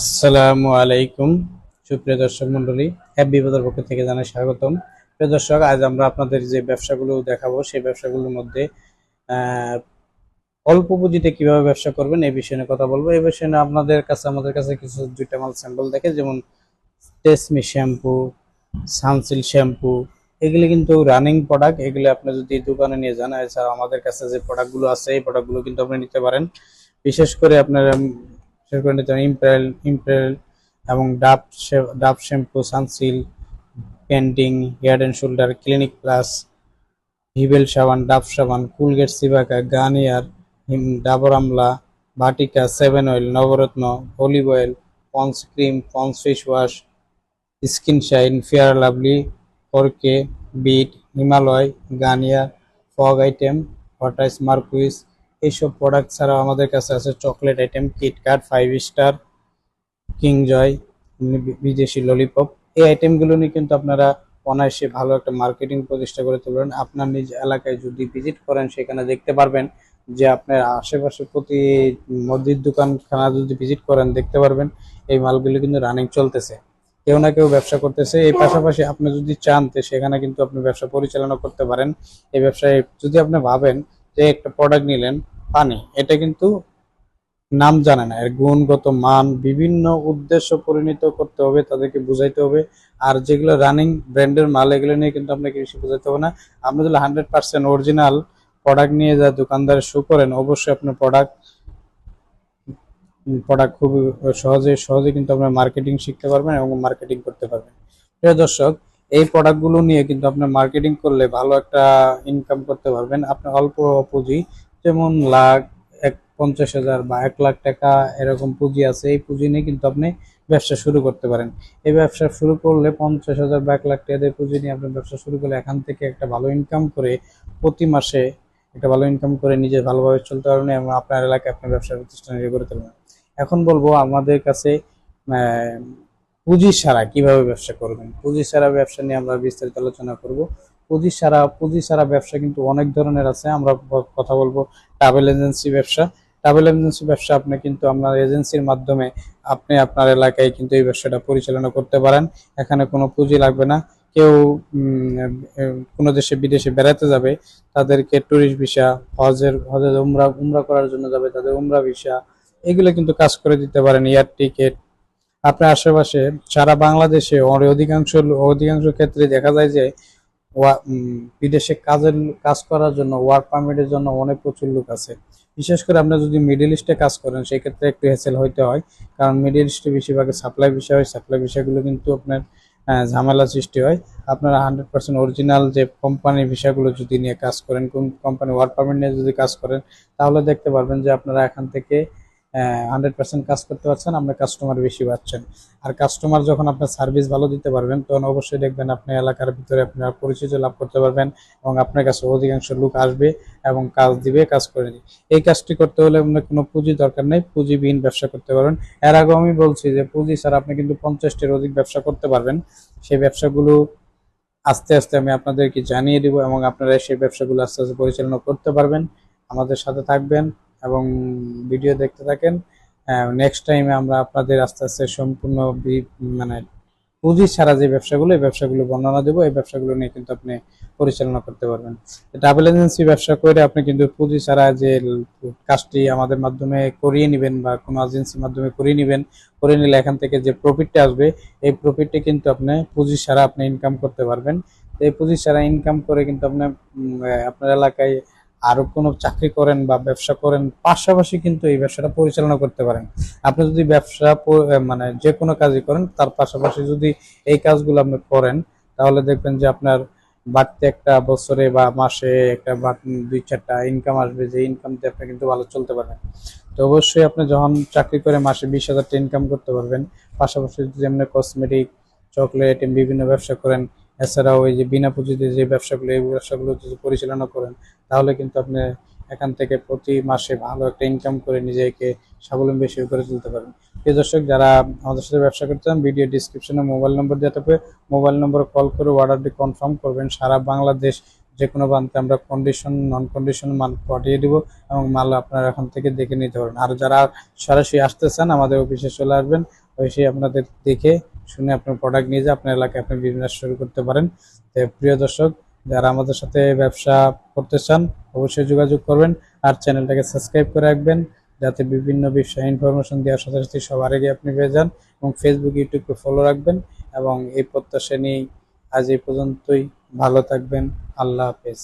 আসসালামু আলাইকুম, সুপ্রিয় দর্শক মন্ডলী হ্যাপ বিপদের পক্ষ থেকে জানাই স্বাগতম। প্রিয় দর্শক, আজ আমরা আপনাদের যে ব্যবসাগুলো দেখাবো, সেই ব্যবসাগুলোর মধ্যে অল্প পুঁজিতে কীভাবে ব্যবসা করবেন এই বিষয়ে কথা বলব। এই বিষয়ে আপনাদের কাছে, আমাদের কাছে কিছু, দুইটা মাল স্যাম্পল দেখে, যেমন টেসমি শ্যাম্পু সানসিল শ্যাম্পু এগুলি কিন্তু রানিং প্রোডাক্ট এগুলি আপনি যদি দোকানে নিয়ে যান এছাড়া আমাদের কাছে যে প্রোডাক্টগুলো আছে, এই প্রোডাক্টগুলো কিন্তু আপনি নিতে পারেন। বিশেষ করে আপনার বিশেষ করে নিতে ইম্পেল ইম্পেল এবং Dove Dove shampoo Sunsilk Pantene hair and shoulder clinic plus Vivel সাবান ডাব সাবান কুলগেট সিবাকা গার্নিয়ার হিম- Dabur Amla Vatika seven oil Navratna olive oil Pond's cream Pond's face wash skin shine fair lovely ফরকে বিট Himalaya Garnier fog item হটাইস মার্কুইস এইসব product ছাড়াও আমাদের কাছে আছে chocolate item KitKat five star king joy বিদেশি lollipop এই আইটেমগুলো নিয়ে কিন্তু আপনারা অনায়াসে ভালো একটা মার্কেটিং প্রতিষ্ঠা করে তুলবেন। আপনার নিজ এলাকায় যদি ভিজিট করেন, সেখানে দেখতে পারবেন যে আপনার আশেপাশে প্রতি মুদির দোকানখানা যদি ভিজিট করেন, দেখতে পারবেন এই মালগুলো কিন্তু রানিং চলতেছে। কেউ না কেউ ব্যবসা করতেছে। এই পাশাপাশি আপনি যদি চান সেখানে কিন্তু আপনি ব্যবসা পরিচালনা করতে পারেন। এই ব্যবসায় যদি আপনি ভাবেন যে একটা প্রোডাক্ট নিলেন পানি এটা কিন্তু নাম জানে না। এর গুণগত মান, বিভিন্ন উদ্দেশ্য পরিণত করতে হবে, তাদেরকে বুঝাইতে হবে। আর যেগুলো রানিং ব্র্যান্ডের মাল, এগুলো নিয়ে কিন্তু আপনাকে বেশি বুঝাইতে হবে না। আপনি যদি হান্ড্রেড পার্সেন্ট অরিজিনাল প্রোডাক্ট নিয়ে যা দোকানদার শো করেন, অবশ্যই আপনার প্রোডাক্ট প্রোডাক্ট খুব সহজে সহজে কিন্তু আপনার মার্কেটিং শিখতে পারবেন এবং মার্কেটিং করতে পারবেন। প্রিয় দর্শক, এই প্রোডাক্টগুলো নিয়ে কিন্তু আপনার মার্কেটিং করলে ভালো একটা ইনকাম করতে পারবেন। আপনি অল্প পুঁজি যেমন লাখ এক পঞ্চাশ হাজার বা এক লাখ টাকা এরকম পুঁজি আছে, এই পুঁজি নিয়ে কিন্তু আপনি ব্যবসা শুরু করতে পারেন। এই ব্যবসা শুরু করলে পঞ্চাশ হাজার বা এক লাখ টাকা পুঁজি নিয়ে আপনি ব্যবসা শুরু করলে এখান থেকে একটা ভালো ইনকাম করে প্রতি মাসে একটা ভালো ইনকাম করে নিজে ভালোভাবে চলতে পারবেন এবং আপনার এলাকায় আপনার ব্যবসা প্রতিষ্ঠান করে তুলবেন। এখন বলব আমাদের কাছে পুঁজি ছাড়া কীভাবে ব্যবসা করবেন? পুঁজি ছাড়া ব্যবসা নিয়ে আমরা বিস্তারিত আলোচনা করব। পুঁজি ছাড়া পুঁজি ছাড়া ব্যবসা কিন্তু অনেক ধরনের আছে। আমরা কথা বলব ট্রাভেল এজেন্সি ব্যবসা। ট্রাভেল এজেন্সি ব্যবসা আপনি কিন্তু আপনার এজেন্সির মাধ্যমে আপনি আপনার এলাকায় কিন্তু এই ব্যবসাটা পরিচালনা করতে পারেন। এখানে কোনো পুঁজি লাগবে না। কেউ কোনো দেশে, বিদেশে বেড়াতে যাবে, তাদেরকে ট্যুরিস্ট ভিসা হজের হজের উমরা উমরা করার জন্য যাবে, তাদের উমরা ভিসা এগুলো কিন্তু কাজ করে দিতে পারেন এয়ার টিকিট আপনার আশেপাশে সারা বাংলাদেশে অধিকাংশ অধিকাংশ ক্ষেত্রে দেখা যায় যে বিদেশে কাজের, কাজ করার জন্য ওয়ার্ক পারমিটের জন্য অনেক প্রচুর লোক আছে। বিশেষ করে আপনার যদি মিডল ইস্টে কাজ করেন সেই ক্ষেত্রে একটু হেসেল হইতে হয়। কারণ মিডল ইস্টে বেশিরভাগ সাপ্লাই বিষয় হয় সাপ্লাই বিষয়গুলো কিন্তু আপনার ঝামেলা সৃষ্টি হয়। আপনারা হান্ড্রেড পার্সেন্ট অরিজিনাল যে কোম্পানির বিষয়গুলো যদি নিয়ে কাজ করেন, কোন কোম্পানি ওয়ার্ক পারমিট নিয়ে যদি কাজ করেন, তাহলে দেখতে পারবেন যে আপনারা এখান থেকে হান্ড্রেড পার্সেন্ট কাজ করতে পারছেন আপনার কাস্টমার বেশি পাচ্ছেন। আর কাস্টমার যখন আপনার সার্ভিস ভালো দিতে পারবেন, তখন অবশ্যই দেখবেন আপনি এলাকার ভিতরে আপনার পরিচিত লাভ করতে পারবেন এবং আপনার কাছে অধিকাংশ লোক আসবে এবং কাজ দিবে, কাজ করে দিবে। এই কাজটি করতে হলে আপনার কোনো পুঁজি দরকার নেই, পুঁজিবিহীন ব্যবসা করতে পারবেন। এর আগেও আমি বলছি যে, পুঁজি ছাড়া আপনি কিন্তু পঞ্চাশটির অধিক ব্যবসা করতে পারবেন। সেই ব্যবসাগুলো আস্তে আস্তে আমি আপনাদেরকে জানিয়ে দিব এবং আপনারা সেই ব্যবসাগুলো আস্তে আস্তে পরিচালনা করতে পারবেন। আমাদের সাথে থাকবেন। এবং ভিডিও দেখতে থাকেন। নেক্সট টাইমে আমরা আপনাদের আস্তে আস্তে সম্পূর্ণ মানে পুঁজি ছাড়া যে ব্যবসাগুলো, এই ব্যবসাগুলো বর্ণনা দেবো। এই ব্যবসাগুলো নিয়ে কিন্তু আপনি পরিচালনা করতে পারবেন। ট্রাভেল এজেন্সি ব্যবসা করে আপনি কিন্তু পুঁজি ছাড়া যে কাজটি আমাদের মাধ্যমে করিয়ে নেবেন বা কোনো এজেন্সির মাধ্যমে করিয়ে নেবেন, করে নিলে এখান থেকে যে প্রফিটটা আসবে, এই প্রফিটটা কিন্তু আপনি পুঁজি ছাড়া আপনি ইনকাম করতে পারবেন। এই পুঁজি ছাড়া ইনকাম করে কিন্তু আপনি আপনার এলাকায় আরও কোনো চাকরি করেন বা ব্যবসা করেন, পাশাপাশি কিন্তু এই ব্যবসাটা পরিচালনা করতে পারেন। আপনি যদি ব্যবসা মানে যে কোনো কাজই করেন, তার পাশাপাশি যদি এই কাজগুলো আপনি করেন, তাহলে দেখবেন যে আপনার বাড়তি একটা বছরে বা মাসে একটা দুই চারটা ইনকাম আসবে, যে ইনকাম দিয়ে আপনি কিন্তু ভালো চলতে পারবেন। তো অবশ্যই আপনি যখন চাকরি করে মাসে বিশ হাজারটা ইনকাম করতে পারবেন, পাশাপাশি যদি আপনি কসমেটিক চকলেট বিভিন্ন ব্যবসা করেন এছাড়াও এই যে বিনা পুঁজিতে যে ব্যবসাগুলো, এই ব্যবসাগুলো যদি পরিচালনা করেন, তাহলে কিন্তু আপনি এখান থেকে প্রতি মাসে ভালো একটা ইনকাম করে নিজেকে স্বাবলম্বী হিসেবে করে তুলতে পারেন প্রিয় দর্শক, যারা আমাদের সাথে ব্যবসা করতে চান, ভিডিও ডিসক্রিপশনে মোবাইল নম্বর দেওয়া থাকবে। মোবাইল নম্বর কল করে অর্ডারটি কনফার্ম করবেন। সারা বাংলাদেশ যে কোনো প্রান্তে আমরা কন্ডিশন নন কন্ডিশন মাল পাঠিয়ে দেবো এবং মাল আপনারা এখান থেকে দেখে নিতে পারবেন। আর যারা সরাসরি আসতে চান, আমাদের অফিসে চলে আসবেন। অবশ্যই আপনাদের দেখে শুনে আপনার প্রোডাক্ট নিয়ে যে আপনার এলাকায় আপনি বিজনেস শুরু করতে পারেন। তো প্রিয় দর্শক, যারা আমাদের সাথে ব্যবসা করতে চান, অবশ্যই যোগাযোগ করবেন আর চ্যানেলটাকে সাবস্ক্রাইব করে রাখবেন যাতে বিভিন্ন বিষয়ে ইনফরমেশন দেওয়ার সাথে সাথে সবার আগে আপনি পেয়ে যান এবং ফেসবুক ইউটিউবকে ফলো রাখবেন এবং এই প্রত্যাশা নিয়েই আজ এই পর্যন্তই। ভালো থাকবেন। আল্লাহ হাফেজ।